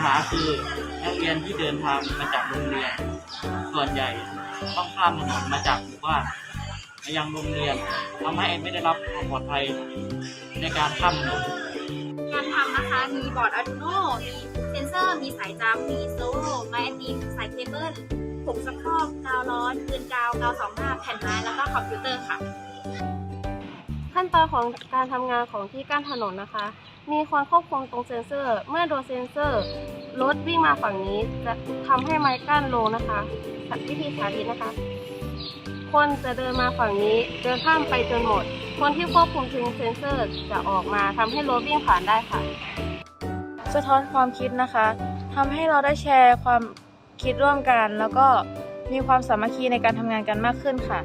ญหาคือนักเรียนที่เดินทางมาจากโรงเรียน ส่วนใหญ่ต้องข้ามถนนมาจากหมู่บ้านมายังโรงเรียนทำให้ไม่ได้รับความปลอดภัยในการข้ามถนนการทำนะคะมีบอร์ด Arduino มีเซนเซอร์ มีสายจัมมีโซ่ไม้ไอติมสายเคเบิลผงซักฟอกกาวร้อนปืนกาวกาวสองหน้าแผ่นไม้แล้วก็คอมพิวเตอร์ค่ะ อนของการทำงานของที่กั้นถนนนะคะ มีความควบคุมตรงเซ็นเซอร์ เมื่อโดนเซ็นเซอร์รถวิ่งมาฝั่งนี้จะทำให้ไม้กั้นลงนะคะวิธีสาธิตนะคะ คนจะเดินมาฝั่งนี้เดินข้ามไปจนหมด คนที่ควบคุมถึงเซ็นเซอร์จะออกมาทำให้รถวิ่งผ่านได้ค่ะ สะท้อนความคิดนะคะทำให้เราได้แชร์ความคิดร่วมกัน แล้วก็มีความสามัคคีในการทำงานกันมากขึ้นค่ะ